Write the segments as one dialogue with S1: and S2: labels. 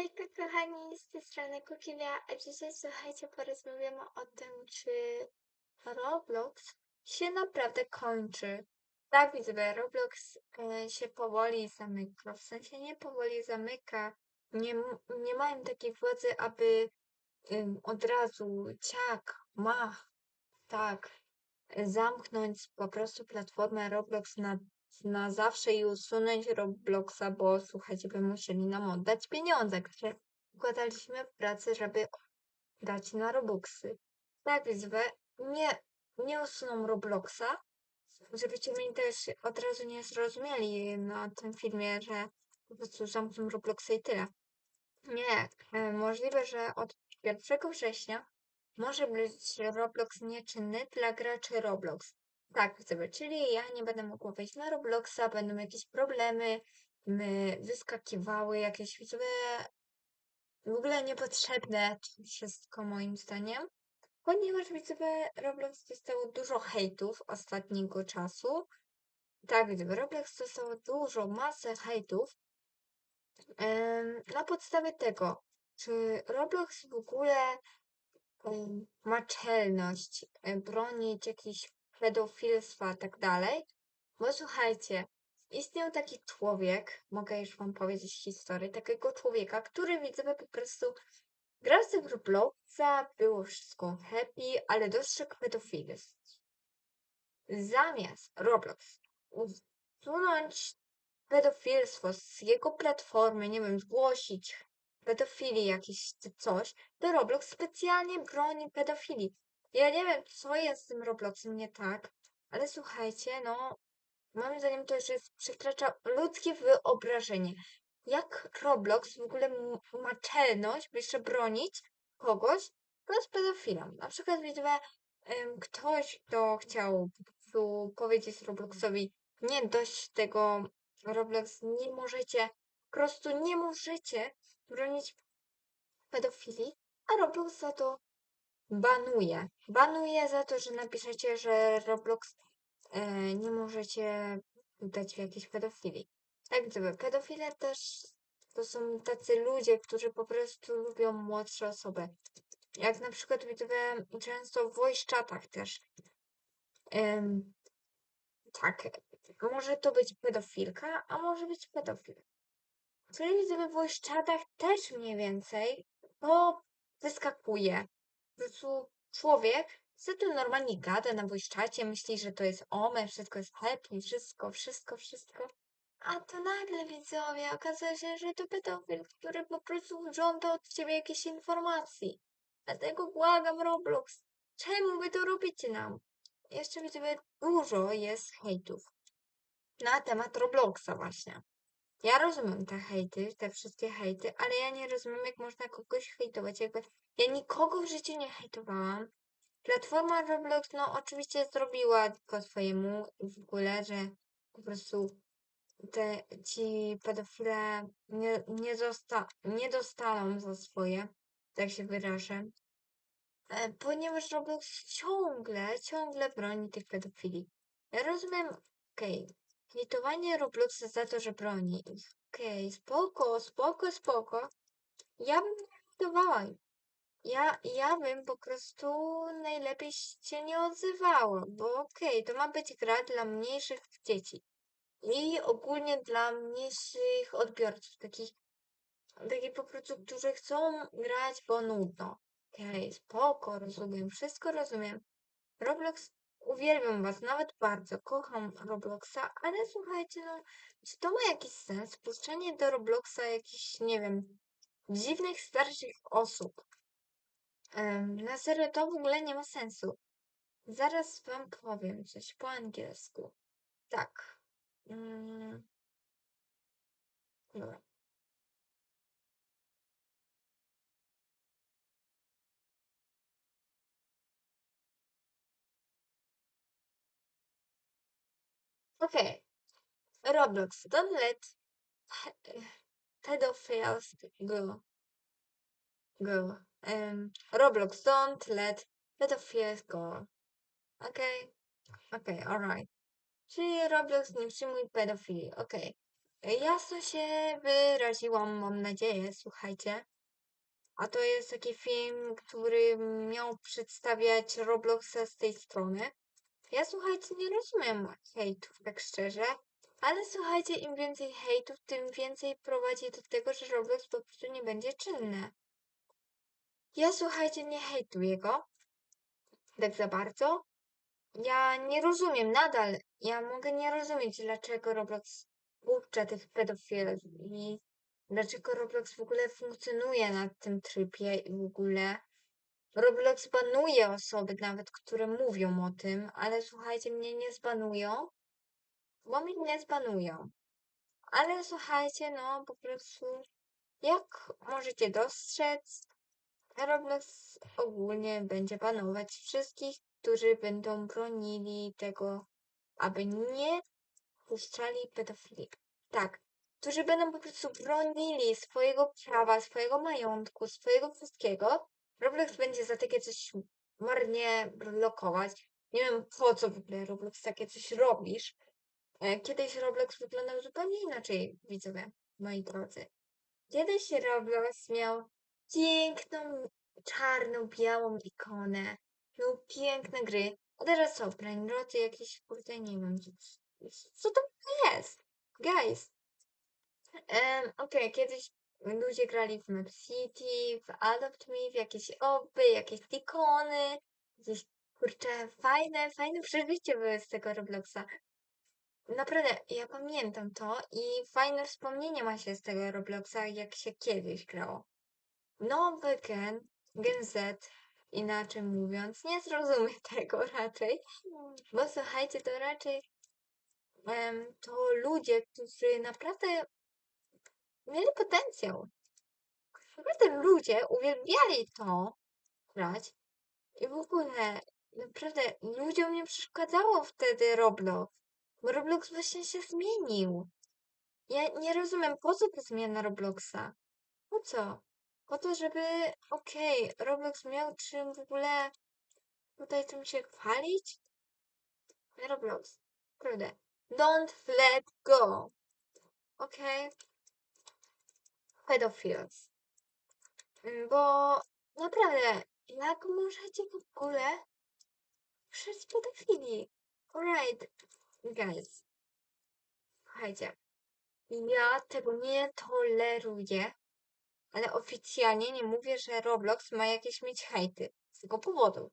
S1: Hejka kochani, z tej strony Kukilia, a dzisiaj słuchajcie, porozmawiamy o tym, czy Roblox się naprawdę kończy. Tak, widzę, Roblox e, się powoli zamyka, w sensie nie powoli zamyka, nie, nie mają takiej władzy, aby od razu ciak, mach, tak, zamknąć po prostu platformę Roblox na, na zawsze i usunąć Robloxa, bo słuchajcie, by musieli nam oddać pieniądze, które wkładaliśmy w pracę, żeby dać na Robuxy. Tak więc we, nie, nie usuną Robloxa, żebyście mnie też od razu nie zrozumieli na tym filmie, że po prostu zamkną Robloxa i tyle. Nie, e, możliwe, że od 1 września może być Roblox nieczynny dla graczy Roblox. Tak, widzowie, czyli ja nie będę mogła wejść na Robloxa, będą jakieś problemy, my wyskakiwały jakieś widzowie w ogóle niepotrzebne wszystko moim zdaniem, ponieważ widzowie Roblox dostało dużo hejtów ostatniego czasu. Tak, widzowie, Roblox dostało dużo, masę hejtów em, na podstawie tego, czy Roblox w ogóle em, ma czelność bronić jakichś pedofilstwa i tak dalej. Bo słuchajcie, istniał taki człowiek, mogę już wam powiedzieć historię, takiego człowieka, który widzowie po prostu grał sobie w Robloxa, było wszystko happy, ale dostrzegł pedofilizm. Zamiast Roblox usunąć pedofilstwo z jego platformy, nie wiem, zgłosić pedofilii jakiś czy coś, to Roblox specjalnie broni pedofilii. Ja nie wiem, co jest z tym Robloxem nie tak, ale słuchajcie, no, moim zdaniem to już jest, przekracza ludzkie wyobrażenie. Jak Roblox w ogóle ma czelność, by jeszcze bronić kogoś, kto jest pedofilem? Na przykład widzę, em, ktoś, kto chciał po prostu powiedzieć Robloxowi, nie dość tego, Roblox, nie możecie, po prostu nie możecie bronić pedofilii, a Roblox za to banuje. Banuje za to, że napiszecie, że Roblox e, nie możecie dać w jakiejś pedofilii. Tak, gdyby pedofile też to są tacy ludzie, którzy po prostu lubią młodsze osoby. Jak na przykład widzę często w voice chatach też. Em, tak, może to być pedofilka, a może być pedofil. Czyli widzę w voice chatach też mniej więcej to wyskakuje. Prostu człowiek co tu normalnie gada na voice chacie, myśli, że to jest ome, wszystko jest happy, wszystko, wszystko, wszystko. A to nagle widzowie okazuje się, że to pedofil, który po prostu żąda od ciebie jakiejś informacji. Dlatego błagam Roblox, czemu wy to robicie nam? Jeszcze widzowie dużo jest hejtów na temat Robloxa właśnie. Ja rozumiem te hejty, te wszystkie hejty, ale ja nie rozumiem, jak można kogoś hejtować. Jakby ja nikogo w życiu nie hejtowałam. Platforma Roblox, no oczywiście zrobiła po swojemu w ogóle, że po prostu te, ci pedofile nie, nie, zosta, nie dostaną za swoje, tak się wyrażę. E, Ponieważ Roblox ciągle, ciągle broni tych pedofili. Ja rozumiem, okej, hejtowanie Robloxa za to, że broni ich. Okej, spoko, spoko, spoko. Ja bym nie hejtowała. Ja, ja bym po prostu najlepiej się nie odzywała, bo okej, to ma być gra dla mniejszych dzieci. I ogólnie dla mniejszych odbiorców, takich, takich po prostu, którzy chcą grać, bo nudno. Okej, spoko, rozumiem, wszystko rozumiem. Roblox, uwielbiam was, nawet bardzo, kocham Robloxa, ale słuchajcie, no, czy to ma jakiś sens? Puszczenie do Robloxa jakichś, nie wiem, dziwnych, starszych osób. Na serio, to w ogóle nie ma sensu. Zaraz wam powiem coś po angielsku. Tak. Mm. Dobra. Okay. Roblox, don't let pe- pedophiles go. Go. Um, Roblox, don't let pedophiles go. Okej? Okej, alright. Czyli Roblox nie przyjmuj pedofilii. Okej. Jasno się wyraziłam, mam nadzieję, słuchajcie. A to jest taki film, który miał przedstawiać Robloxa z tej strony. Ja słuchajcie, nie rozumiem hejtów, tak szczerze. Ale słuchajcie, im więcej hejtów, tym więcej prowadzi do tego, że Roblox po prostu nie będzie czynny. Ja słuchajcie, nie hejtuję go. Tak za bardzo. Ja nie rozumiem nadal. Ja mogę nie rozumieć, dlaczego Roblox puszcza tych pedofilów i dlaczego Roblox w ogóle funkcjonuje na tym trybie i w ogóle. Roblox banuje osoby nawet, które mówią o tym, ale słuchajcie, mnie nie zbanują, bo mnie nie zbanują. Ale słuchajcie, no po prostu, jak możecie dostrzec, Roblox ogólnie będzie banować wszystkich, którzy będą bronili tego, aby nie puszczali pedofili. Tak, którzy będą po prostu bronili swojego prawa, swojego majątku, swojego wszystkiego. Roblox będzie za takie coś marnie blokować. Nie wiem po co w ogóle Roblox takie coś robisz. E, Kiedyś Roblox wyglądał zupełnie inaczej, widzowie, moi drodzy. Kiedyś Roblox miał piękną, czarną, białą ikonę. Miał piękne gry. A teraz co, brainroty jakieś, kurde, nie wiem, co- to jest? Guys. Em, Okej, kiedyś ludzie grali w Map City, w Adopt Me, w jakieś oby, jakieś ikony, jakieś, kurczę, fajne, fajne przeżycie były z tego Robloxa. Naprawdę, ja pamiętam to i fajne wspomnienie ma się z tego Robloxa, jak się kiedyś grało. Nowy gen, Gen Z, inaczej mówiąc, nie zrozumie tego raczej, bo słuchajcie, to raczej em, to ludzie, którzy naprawdę mieli potencjał. Naprawdę ludzie uwielbiali to grać i w ogóle naprawdę ludziom nie przeszkadzało wtedy Roblox, bo Roblox właśnie się zmienił. Ja nie rozumiem, po co ta zmiana Robloxa? Po co? Po to, żeby, okej, Roblox miał czym w ogóle tutaj czym się chwalić? Roblox, prawda. Don't let go. Okej? Pedophiles. Mm, Bo naprawdę, jak możecie w ogóle przejść pedofilii? Alright, guys. Słuchajcie, ja tego nie toleruję, ale oficjalnie nie mówię, że Roblox ma jakieś mieć hejty z tego powodu.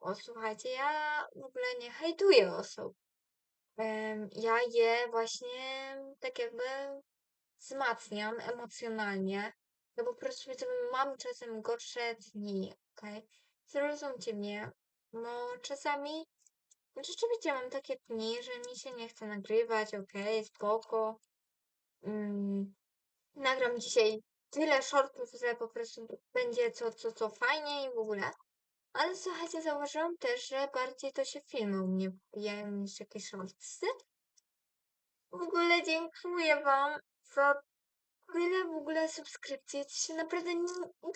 S1: Bo słuchajcie, ja w ogóle nie hejtuję osób. Ja je właśnie tak jakby wzmacniam emocjonalnie. No po prostu mam czasem gorsze dni, okej? Zrozumcie mnie. No czasami rzeczywiście mam takie dni, że mi się nie chce nagrywać, okej, spoko. Mm, nagram dzisiaj tyle shortów, że po prostu będzie co, co, co fajnie i w ogóle. Ale słuchajcie, zauważyłam też, że bardziej to się filmy u mnie wbijają niż jakieś shortsy. W ogóle dziękuję wam za tyle w ogóle subskrypcji. Jesteście naprawdę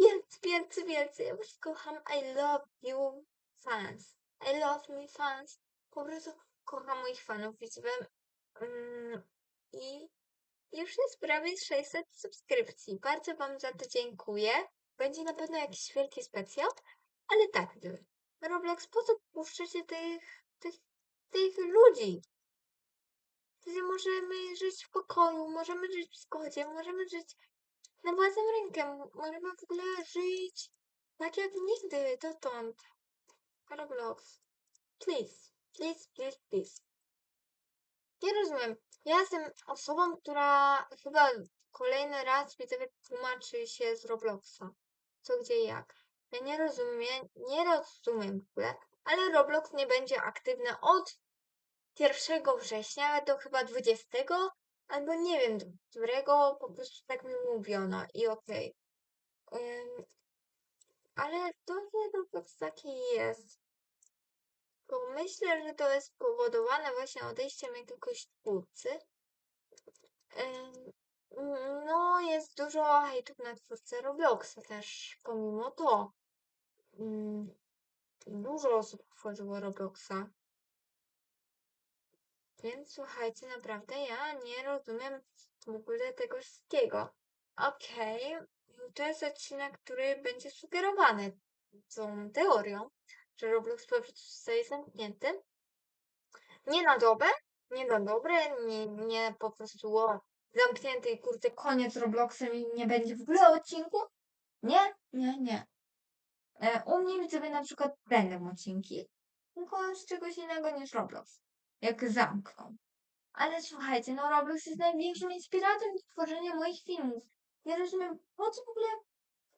S1: wielcy, wielcy, wielcy. Ja was kocham. I love you fans. I love me fans. Po prostu kocham moich fanów, widzowie. Mm, I już jest prawie 600 subskrypcji. Bardzo wam za to dziękuję. Będzie na pewno jakiś wielki specjal. Ale tak. Roblox, po co puszczacie tych, tych, tych ludzi? Gdzie możemy żyć w pokoju, możemy żyć w zgodzie, możemy żyć na własną rękę, możemy w ogóle żyć tak jak nigdy dotąd. Roblox. Please, please, please, please. Ja rozumiem. Ja jestem osobą, która chyba kolejny raz widzowie tłumaczy się z Robloxa. Co, gdzie, jak. Ja nie rozumiem, nie rozumiem w ogóle, ale Roblox nie będzie aktywny od 1 września do chyba 20, albo nie wiem, do którego po prostu tak mi mówiono i okej. Ym, ale to, Roblox taki jest, to myślę, że to jest spowodowane właśnie odejściem jakiegoś twórcy. Ym, no, jest dużo hejtów na twórcę Robloxa też, pomimo to. Ym, dużo osób tworzyło Robloxa. Więc słuchajcie, naprawdę ja nie rozumiem w ogóle tego wszystkiego. Okej, to jest odcinek, który będzie sugerowany tą teorią, że Roblox po prostu zostaje zamknięty. Nie na dobre, nie na dobre, nie, nie po prostu o, zamknięty i kurde koniec Robloxem i nie będzie w ogóle odcinku. Nie, nie, nie. E, u mnie widzowie na przykład będą odcinki, tylko z czegoś innego niż Roblox. Jak zamkną. Ale słuchajcie, no Roblox jest największym inspiratorem do tworzenia moich filmów. Nie rozumiem, po co w ogóle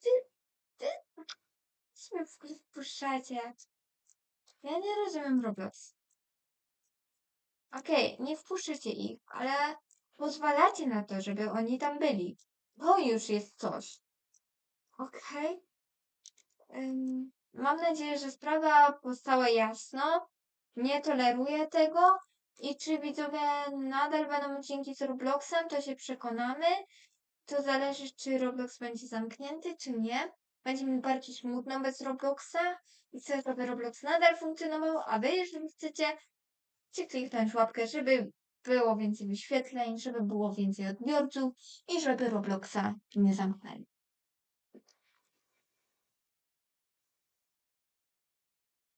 S1: ty, ty, sobie w ogóle wpuszczacie. Ja nie rozumiem Roblox. Okej, nie wpuszczacie ich, ale pozwalacie na to, żeby oni tam byli. To już jest coś. Okej. Ym, mam nadzieję, że sprawa powstała jasno. Nie toleruję tego. I czy widzowie nadal będą odcinki z Robloxem, to się przekonamy. To zależy, czy Roblox będzie zamknięty, czy nie. Będzie mi bardziej smutno bez Robloxa i chcę, żeby Roblox nadal funkcjonował, a wy, jeżeli chcecie, chcecie kliknąć łapkę, żeby było więcej wyświetleń, żeby było więcej odbiorców i żeby Robloxa nie zamknęli.